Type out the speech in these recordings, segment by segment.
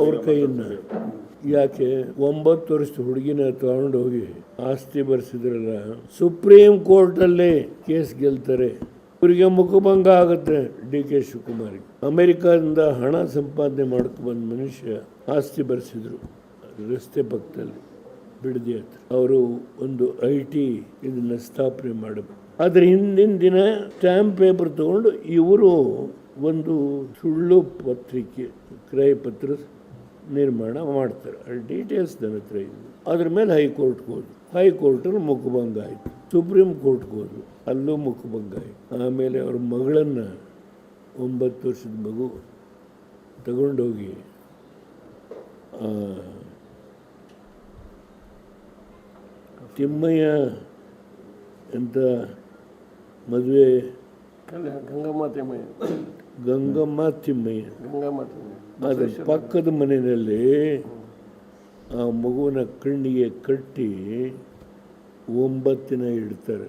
ಅವ್ರ ಕೈಯಿಂದ ಯಾಕೆ? ಒಂಬತ್ತು ವರ್ಷದ ಹುಡುಗಿನ ತಗೊಂಡು ಹೋಗಿ ಆಸ್ತಿ ಬರೆಸಿದ್ರಲ್ಲ, ಸುಪ್ರೀಂ ಕೋರ್ಟಲ್ಲೇ ಕೇಸ್ ಗೆಲ್ತಾರೆ. ಇವರಿಗೆ ಮುಖಭಂಗ ಆಗುತ್ತೆ ಡಿ ಕೆ ಶಿವಕುಮಾರ್ ಅಮೆರಿಕದಿಂದ ಹಣ ಸಂಪಾದನೆ ಮಾಡ್ಕೊ ಬಂದ ಮನುಷ್ಯ ಆಸ್ತಿ ಬರೆಸಿದ್ರು ರಸ್ತೆ ಪಕ್ಕದಲ್ಲಿ, ಬಿಡದಿ ಅವರು ಒಂದು ಐ ಟಿ ಇದನ್ನ ಸ್ಥಾಪನೆ ಮಾಡಬೇಕು. ಅದ್ರ ಹಿಂದಿನ ದಿನ ಸ್ಟ್ಯಾಂಪ್ ಪೇಪರ್ ತಗೊಂಡು ಇವರು ಒಂದು ಸುಳ್ಳು ಪತ್ರಿಕೆ ಕ್ರಯ ಪತ್ರ ನಿರ್ಮಾಣ ಮಾಡ್ತಾರೆ. ಅಲ್ಲಿ ಡೀಟೇಲ್ಸ್ ನನ್ನ ಹತ್ರ ಇದೆ ಅದ್ರ ಮೇಲೆ ಹೈಕೋರ್ಟ್ಗೆ ಹೋದ್ವಿ ಹೈಕೋರ್ಟಲ್ಲಿ ಮುಖಭಂಗ ಆಯಿತು. ಸುಪ್ರೀಂ ಕೋರ್ಟ್ಗೆ ಹೋದ್ರು. ಅಲ್ಲೂ ಮುಖಭಂಗ ಆಯಿತು. ಆಮೇಲೆ ಅವ್ರ ಮಗಳನ್ನು ಒಂಬತ್ತು ವರ್ಷದ ಮಗು ತಗೊಂಡೋಗಿ ತಿಮ್ಮಯ್ಯ ಅಂತ ಮದುವೆ ಗಂಗಮ್ಮ ತಿಮ್ಮಯ್ಯ ಗಂಗಮ್ಮ ತಿಮ್ಮಯ್ಯ ಗಂಗಮ್ಮ ಪಕ್ಕದ ಮನೆಯಲ್ಲಿ ಆ ಮಗುವಿನ ಕಣ್ಣಿಗೆ ಕಟ್ಟಿ ಒಂಬತ್ತಿನ ಇಡ್ತಾರೆ.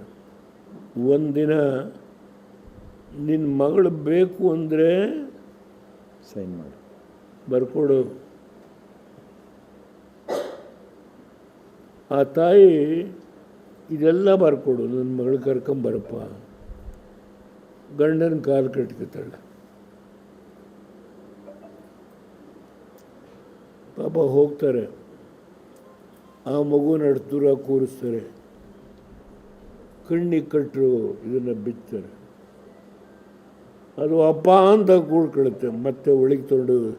ಒಂದಿನ ನಿನ್ನ ಮಗಳು ಬೇಕು ಅಂದರೆ ಸೈನ್ ಮಾಡಿ. ಬರ್ಕೊಡು. ಆ ತಾಯಿ ಇದೆಲ್ಲ ಬರ್ಕೊಡು ನನ್ನ ಮಗಳು ಕರ್ಕೊಂಬರಪ್ಪ. ಗಂಡನ ಕಾಲು ಕಟ್ಕೊತಾಳೆ. ಪಾಪ ಹೋಗ್ತಾರೆ. ಆ ಮಗುನ ದೂರ ಕೂರಿಸ್ತಾರೆ. ಕಣ್ಣಿಗೆ ಕಟ್ಟರು ಇದನ್ನು ಬಿತ್ತಾರೆ ಅದು ಅಪ್ಪ ಅಂತ ಕೂಡ್ಕೊಳ್ಳುತ್ತೆ ಮತ್ತೆ ಒಳಗೆ ತೊಗೊಂಡು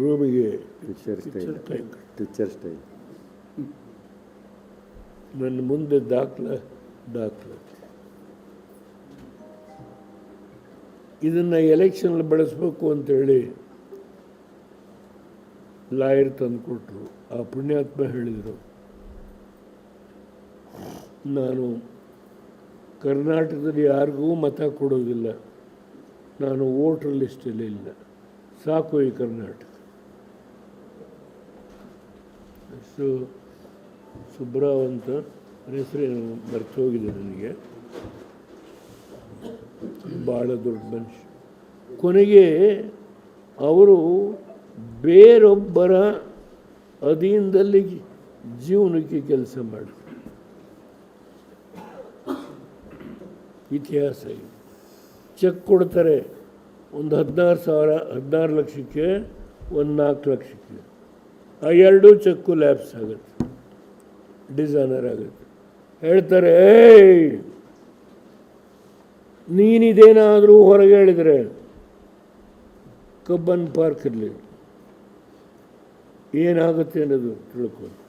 ರೂಮಿಗೆ ನನ್ನ ಮುಂದೆ ದಾಖಲೆ ದಾಖಲ. ಇದನ್ನು ಎಲೆಕ್ಷನಲ್ಲಿ ಬಳಸಬೇಕು ಅಂತೇಳಿ ಲಾಯರ್ ತಂದುಕೊಟ್ರು. ಆ ಪುಣ್ಯಾತ್ಮ ಹೇಳಿದರು. ನಾನು ಕರ್ನಾಟಕದಲ್ಲಿ ಯಾರಿಗೂ ಮತ ಕೊಡೋದಿಲ್ಲ. ನಾನು ವೋಟರ್ ಲಿಸ್ಟಲ್ಲಿ ಇಲ್ಲ. ಸಾಕು ಈ ಕರ್ನಾಟಕ. ಸೊ ಸುಬ್ರಾವ್ ಅಂತ ಹೆಸರೇನು ಮರ್ತು ಹೋಗಿದೆ ನನಗೆ. ಭಾಳ ದೊಡ್ಡ ಮನುಷ್ಯ. ಕೊನೆಗೆ ಅವರು ಬೇರೊಬ್ಬರ ಅಧೀನದಲ್ಲಿ ಜೀವನಕ್ಕೆ ಕೆಲಸ ಮಾಡಿದ್ರು. ಇತಿಹಾಸ ಚೆಕ್ ಕೊಡ್ತಾರೆ ಒಂದು ಹದಿನಾರು ಸಾವಿರ, ಹದಿನಾರು ಲಕ್ಷಕ್ಕೆ, ಒಂದು ನಾಲ್ಕು ಲಕ್ಷಕ್ಕೆ. ಆ ಎರಡೂ ಚೆಕ್ಕು ಲ್ಯಾಬ್ಸ್ ಆಗುತ್ತೆ. ಡಿಸೈನರ್ ಆಗುತ್ತೆ. ಹೇಳ್ತಾರೆ, ಏಯ್ ನೀನಿದೇನಾದರೂ ಹೊರಗೆ ಹೇಳಿದರೆ ಕಬ್ಬನ್ ಪಾರ್ಕ್ ಇರಲಿ. ಏನಾಗುತ್ತೆ ಅನ್ನೋದು ತಿಳ್ಕೊಂಡು